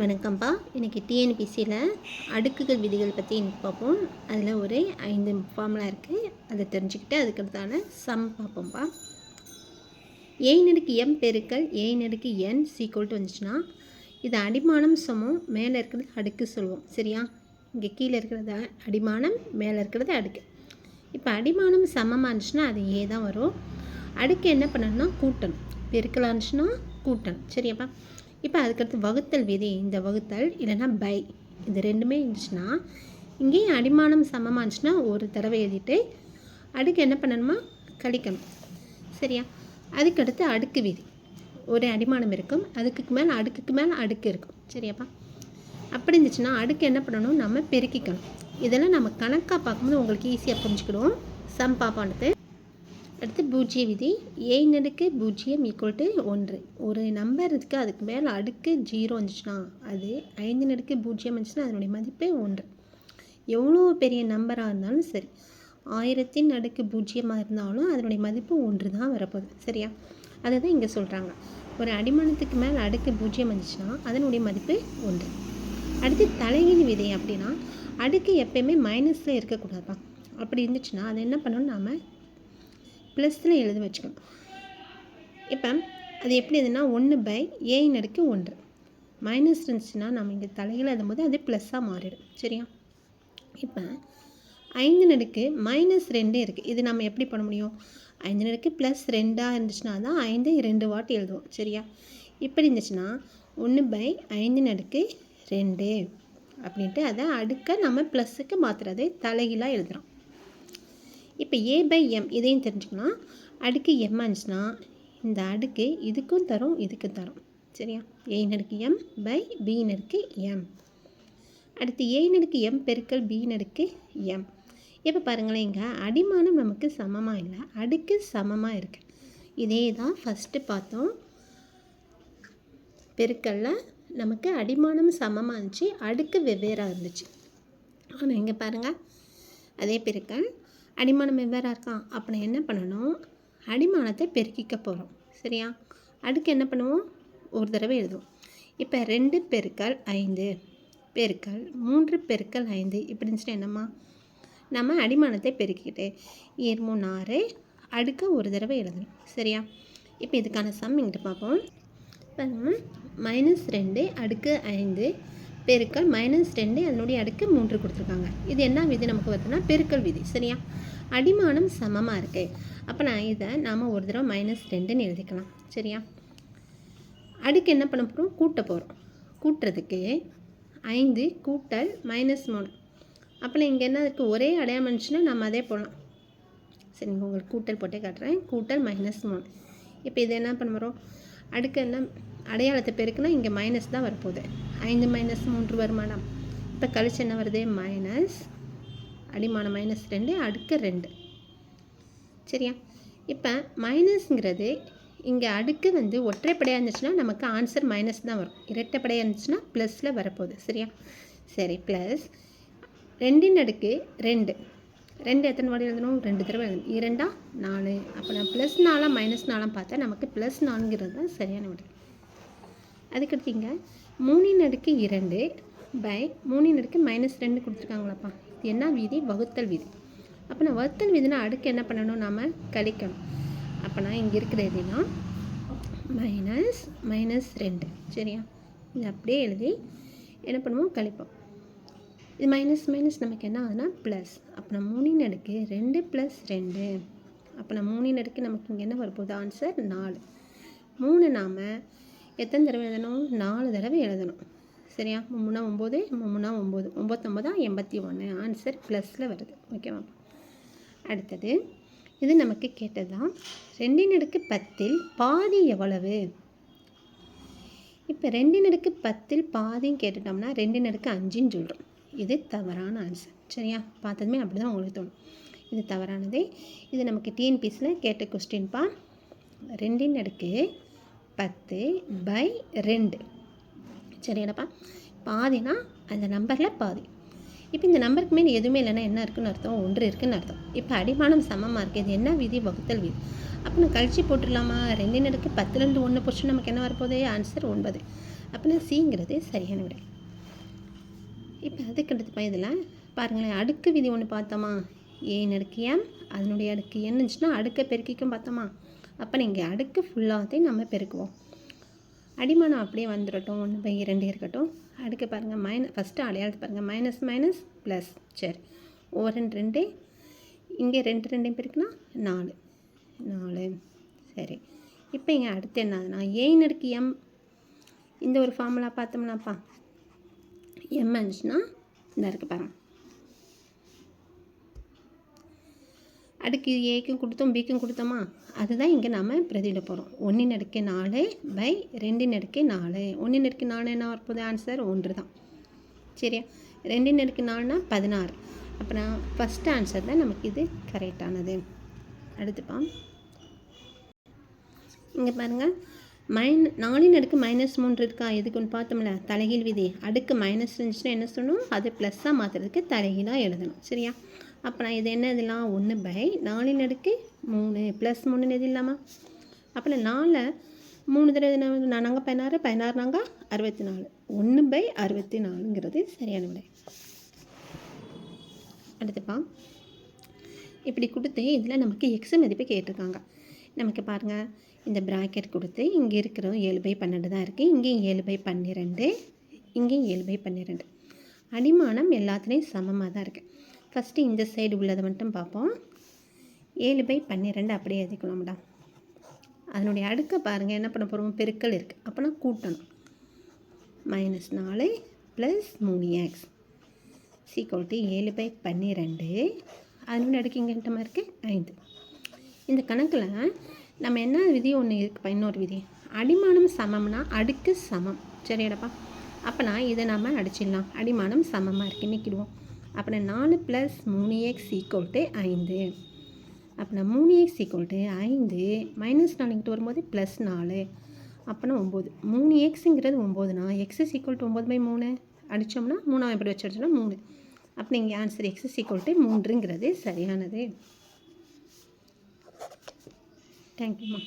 வணக்கம்ப்பா. இன்றைக்கி டிஎன்பிசியில் அடுக்குகள் விதிகள் பற்றி இன்னைக்கு பார்ப்போம். அதில் ஒரு ஐந்து ஃபார்முலா இருக்குது அதை தெரிஞ்சுக்கிட்டு அதுக்கடுத்தான சம் பார்ப்போம்ப்பா. ஏ நடுக்கு எம் பெருக்கல் ஏ நடுக்கு என் சீக்வல்ட்டு வந்துச்சுன்னா இது அடிமானம் சமம் மேலே இருக்கிறது அடுக்கு சொல்லுவோம் சரியா? இங்கே கீழே இருக்கிறது அடிமானம் மேலே இருக்கிறது அடுக்கு. இப்போ அடிமானம் சமமாக இருந்துச்சுன்னா அது ஏ தான் வரும். அடுக்கு என்ன பண்ணணும்னா கூட்டணும். பெருக்கலாக இருந்துச்சுன்னா கூட்டணும். சரியாப்பா? இப்போ அதுக்கடுத்து வகுத்தல் விதி. இந்த வகுத்தல் இல்லைன்னா பை. இது ரெண்டுமே இருந்துச்சுன்னா இங்கேயும் அடிமானம் சமமாக இருந்துச்சுன்னா ஒரு தடவை எழுதிட்டு அடுக்கு என்ன பண்ணணுமா? கழிக்கணும். சரியா? அதுக்கடுத்து அடுக்கு விதி. ஒரு அடிமானம் இருக்கும். அதுக்கு மேலே அடுக்குக்கு மேலே அடுக்கு இருக்கும். சரியாப்பா? அப்படி இருந்துச்சுன்னா அடுக்கு என்ன பண்ணணும்? நம்ம பெருக்கிக்கணும். இதெல்லாம் நம்ம கணக்காக பார்க்கும்போது உங்களுக்கு ஈஸியாக புரிஞ்சுக்கிடுவோம். சம் பாப்பானது அடுத்து பூஜ்ய விதி. ஏ நடுக்கு பூஜ்ஜியம் ஈக்குவல் டு ஒன்று. ஒரு நம்பர் இருக்குது அதுக்கு மேலே அடுக்கு ஜீரோ வந்துச்சுன்னா அது ஐந்து நடுக்கு பூஜ்ஜியம் வந்துச்சுன்னா அதனுடைய மதிப்பு ஒன்று. எவ்வளோ பெரிய நம்பராக இருந்தாலும் சரி ஆயிரத்தின் அடுக்கு பூஜ்ஜியமாக இருந்தாலும் அதனுடைய மதிப்பு ஒன்று தான் வரப்போகுது. சரியா? அதை தான் இங்கே சொல்கிறாங்க ஒரு அடிமானத்துக்கு மேலே அடுக்கு பூஜ்ஜியம் வந்துச்சுன்னா அதனுடைய மதிப்பு ஒன்று. அடுத்து தலைகீழ் விதை அப்படின்னா அடுக்கு எப்பயுமே மைனஸில் இருக்கக்கூடாதுப்பா அப்படி இருந்துச்சுன்னா அதை என்ன பண்ணணும் நாம் ப்ளஸில் எழுதி வச்சுக்கணும். இப்போ அது எப்படி எதுனா ஒன்று பை ஏயின் அடுக்கு ஒன்று. மைனஸ் இருந்துச்சுன்னா நம்ம இங்கே தலையில் எழுதும்போது அது ப்ளஸ்ஸாக மாறிடும். சரியா? இப்போ ஐந்து நடுக்கு மைனஸ் ரெண்டு இருக்குது இது நம்ம எப்படி பண்ண முடியும்? ஐந்து நடுக்கு ப்ளஸ் ரெண்டாக இருந்துச்சுன்னா தான் ஐந்து ரெண்டு வாட்டி எழுதுவோம். சரியா? இப்படி இருந்துச்சுன்னா ஒன்று பை ஐந்து நடுக்கு ரெண்டு அப்படின்ட்டு அதை அடுக்க நம்ம ப்ளஸ்ஸுக்கு மாற்றுறதை தலைகீழாக எழுதுகிறோம் இப்போ ஏ பை எம் இதையும் தெரிஞ்சுக்கலாம். அடுக்கு எம் ஆச்சுன்னா இந்த அடுக்கு இதுக்கும் தரும் இதுக்கும் தரும். சரியா? ஏ நடுக்கு எம் பை பி நடுக்கு எம் அடுத்து ஏ நடுக்கு எம் பெருக்கல் பி நடுக்கு எம் இப்போ பாருங்களேன் இங்கே அடிமானம் நமக்கு சமமாக இல்லை அடுக்கு சமமாக இருக்குது இதே தான் ஃபஸ்ட்டு பார்த்தோம். பெருக்கல்ல நமக்கு அடிமானம் சமமாக இருந்துச்சு அடுக்கு வெவ்வேறாக இருந்துச்சு. ஆனால் இங்கே பாருங்கள் அதே பெருக்கல். அடிமானம் வெவ்வேறாக இருக்கான்? அப்போ என்ன பண்ணணும்? அடிமானத்தை பெருக்கிக்க போகிறோம் சரியா? அடுக்கு என்ன பண்ணுவோம்? ஒரு தடவை எழுதுவோம். இப்போ ரெண்டு பெருக்கல் ஐந்து. பெருக்கல் மூன்று பெருக்கல் ஐந்து. இப்படி இருந்துச்சுன்னா என்னம்மா? நம்ம அடிமானத்தை பெருக்கிக்கிட்டு ஏழு மூணு ஆறு அடுக்க ஒரு தடவை எழுதணும். சரியா? இப்போ இதுக்கான சம் இங்கிட்டு பார்ப்போம். இப்போ மைனஸ் ரெண்டு அடுக்கு ஐந்து. பெருக்கல் மைனஸ் ரெண்டு அதனுடைய அடுக்கு மூன்று கொடுத்துருக்காங்க. இது என்ன விதி நமக்கு வருதுன்னா பெருக்கல் விதி சரியா? அடிமானம் சமமாக இருக்கு. அப்போ நான் இதை நாம் ஒரு தடவை மைனஸ் ரெண்டுன்னு எழுதிக்கலாம் சரியா? அடுக்கு என்ன பண்ண போகிறோம் கூட்ட போகிறோம் கூட்டுறதுக்கு ஐந்து கூட்டல் மைனஸ் மூணு. அப்போ இங்கே என்ன இருக்குது ஒரே அடையாளம் இருந்துச்சுன்னா நம்ம அதே போடலாம். சரி உங்களுக்கு கூட்டல் போட்டே காட்டுறேன். கூட்டல் மைனஸ் மூணு. இப்போ இது என்ன பண்ண போகிறோம் அடுக்கு என்ன? அடையாளத்தை பெருக்குன்னா இங்கே மைனஸ் தான் வரப்போகுது. ஐந்து மைனஸ் மூன்று வருமானம். இப்போ கழிச்சு என்ன வருது? மைனஸ் அடிமானம் மைனஸ் ரெண்டு அடுக்கு ரெண்டு. சரியா? இப்போ மைனஸ்ங்கிறது இங்கே அடுக்கு வந்து ஒற்றைப்படையாக இருந்துச்சுன்னா நமக்கு ஆன்சர் மைனஸ் தான் வரும். இரட்டைப்படையாக இருந்துச்சுன்னா ப்ளஸில் வரப்போகுது. சரியா? சரி ப்ளஸ் ரெண்டின் அடுக்கு ரெண்டு. ரெண்டு எத்தனை வாடி எழுதணும்? ரெண்டு தடவை எழுதணும். இரண்டா? நாலு. அப்போ நான் ப்ளஸ் நாலாம் மைனஸ் நாலாம் பார்த்தா நமக்கு ப்ளஸ் நாலுங்கிறது தான் சரியான விடை அதுக்கடுத்தீங்க மூணின் அடுக்கு இரண்டு பை மூணின் அடுக்கு மைனஸ் ரெண்டு கொடுத்துருக்காங்களாப்பா. இது என்ன வீதி? வகுத்தல் வீதி. அப்போ நான் வகுத்தல் வீதினா அடுக்கு என்ன பண்ணணும்? நாம் கழிக்கணும். அப்போ நான் இங்கே இருக்கிற எதுனா மைனஸ் மைனஸ் ரெண்டு. சரியா? இது அப்படியே எழுதி என்ன பண்ணுவோம்? கழிப்போம். இது மைனஸ் மைனஸ் நமக்கு என்ன ஆகுதுன்னா ப்ளஸ் அப்போ நான் மூணின் அடுக்கு ரெண்டு ப்ளஸ் ரெண்டு. அப்போ நான் மூணின் அடுக்கு நமக்கு இங்கே என்ன வரப்போகுது? ஆன்சர் நாலு. மூணு நாம் எத்தனை தடவை எழுதணும்? நாலு தடவை எழுதணும். சரியா? மூணா ஒம்பது மும்முனா ஒம்பது. ஒம்பத்தொம்பதா? எண்பத்தி ஒன்று. ஆன்சர் ப்ளஸில் வருது. ஓகேவா அடுத்தது இது நமக்கு கேட்டது? தான் ரெண்டின் அடுக்கு பத்தில் பாதி எவ்வளவு? இப்போ ரெண்டின் அடுக்கு பத்தில் பாதின்னு கேட்டுட்டோம்னா ரெண்டின் அடுக்கு அஞ்சுன்னு சொல்கிறோம் இது தவறான ஆன்சர் சரியா? பார்த்ததுமே அப்படி தான் உங்களுக்கு தோணும். இது தவறானது. இது நமக்கு டிஎன்பிஸில் கேட்ட கொஸ்டின்ப்பா ரெண்டின் அடுக்கு பத்து பை ரெண்டு. சரியாடப்பா பாதினா அந்த நம்பரில் பாதி. இப்போ இந்த நம்பருக்கு மேலே எதுவுமே இல்லைன்னா என்ன இருக்குன்னு அர்த்தம்? ஒன்று இருக்குன்னு அர்த்தம். இப்போ அடிமானம் சமமாக இருக்குது இது என்ன விதி? வகுத்தல் விதி. அப்போ நான் கழிச்சு போட்டுடலாமா? ரெண்டு நடுக்கு பத்துலேருந்து ஒன்று போச்சு நமக்கு என்ன வரப்போகுது? ஆன்சர் ஒன்பது. அப்படின்னா சிங்கிறது சரியான விடை. இப்போ அதுக்கு அடுத்து இதில் பாருங்களேன் அடுக்கு விதி ஒன்று பார்த்தோமா? ஏன் அடுக்கு எம் அதனுடைய அடுக்கு என்ன இருந்துச்சுன்னா அடுக்கை பெருக்கிக்கும் பார்த்தோமா? அப்போ நீங்கள் அடுக்கு ஃபுல்லாகத்தையும் நம்ம பெருக்குவோம். அடிமானம் அப்படியே வந்துடட்டும் ஒன்று பை இரண்டு இருக்கட்டும். அடுக்க பாருங்கள் மைனஸ் ஃபஸ்ட்டு அடையாளத்து பாருங்கள் மைனஸ் மைனஸ் ப்ளஸ் சரி. ஓ ரெண்டு ரெண்டு. இங்கே ரெண்டு ரெண்டையும் பெருக்குனா நாலு. நாலு. சரி. இப்போ இங்கே அடுத்து என்னதுன்னா ஏன் அடுக்கு எம் இந்த ஒரு ஃபார்முலா பார்த்தோம்னாப்பா எம் இருந்துச்சுன்னா இந்த இருக்கு பாருங்கள் அடுக்கு ஏக்கும் கொடுத்தோம் பிக்கும் கொடுத்தோமா? அதுதான் இங்கே நம்ம பிரதியிட போகிறோம் ஒன்றின் அடுக்கை நாலு பை ரெண்டின் அடுக்கை நாலு. ஒன்றின் அடுக்கு நாலு என்ன வரப்போகுது ஆன்சர் ஒன்று தான். சரியா? ரெண்டின் அடுக்கு நாலுனா பதினாறு. அப்புறம் ஃபஸ்ட் ஆன்சர் தான் நமக்கு இது கரெக்டானது அடுத்துப்பா இங்கே பாருங்கள் மைன் நாலின் அடுக்கு மைனஸ் மூன்று இருக்கா? எதுக்குன்னு பார்த்தோம்ல. தலைகீழ் விதி. அடுக்கு மைனஸ் இருந்துச்சுன்னா என்ன சொல்லணும்? அது ப்ளஸ்ஸாக மாற்றுறதுக்கு தலைகீழாக எழுதணும். சரியா? அப்போ இது என்ன இதெல்லாம் ஒன்று பை நாலின் அடுக்கு மூணு ப்ளஸ் மூணுன்னு எது இல்லாமல் அப்போ நாலு மூணு தடவை நாங்கள் பதினாறு பதினாறு நாங்கள் அறுபத்தி நாலு ஒன்று பை அறுபத்தி நாலுங்கிறது சரியான விடை. அடுத்துப்பா இப்படி கொடுத்து இதில் நமக்கு எக்ஸ் மதிப்பு கேட்டிருக்காங்க. நமக்கு பாருங்கள் இந்த ப்ராக்கெட் கொடுத்து இங்கே இருக்கிற ஏழு பை பன்னெண்டு தான் இருக்குது இங்கேயும் ஏழு பை பன்னிரெண்டு இங்கேயும் ஏழு பை பன்னிரெண்டு. அடிமானம் எல்லாத்துலேயும் சமமாக தான் இருக்குது ஃபஸ்ட்டு இந்த சைடு உள்ளதை மட்டும் பார்ப்போம். ஏழு பை பன்னிரெண்டு அப்படியே எழுதிக்கணும்டா அதனுடைய அடுக்கை பாருங்கள் என்ன பண்ண போகிறோம் பெருக்கல் இருக்குது அப்போனா கூட்டணும். மைனஸ் நாலு ப்ளஸ் மூணு எக்ஸ் சீக்வல் டு ஏழு பை பன்னிரெண்டு. அதனுடைய அடுக்கு இங்கே என்ன இருக்குது ஐந்து. இந்த கணக்கில் நம்ம என்ன விதி ஒன்று இருக்குப்பா இன்னொரு விதி. அடிமானம் சமம்னா அடுக்கு சமம். சரியாடப்பா? அப்போனா இதை நாம் அடிச்சிடலாம். அடிமானம் சமமாக இருக்குது நிற்கிடுவோம் அப்புறம் நாலு ப்ளஸ் மூணு எக்ஸ் ஈக்குவல் டு ஐந்து. அப்புறம் மூணு எக்ஸ் ஈக்குவல் டு ஐந்து மைனஸ் நாலு வரும்போது ப்ளஸ் நாலு. அப்போனா ஒம்பது. மூணு எக்ஸுங்கிறது ஒம்போதுனா எக்ஸ் இஸ் ஈக்குவல் டு ஒம்பது பை மூணு அடித்தோம்னா மூணாவது எப்படி வச்சுருச்சோம்னா மூணு. அப்போ இங்கே answer X is equal to மூன்றுங்கிறது சரியானது. தேங்க்யூம்மா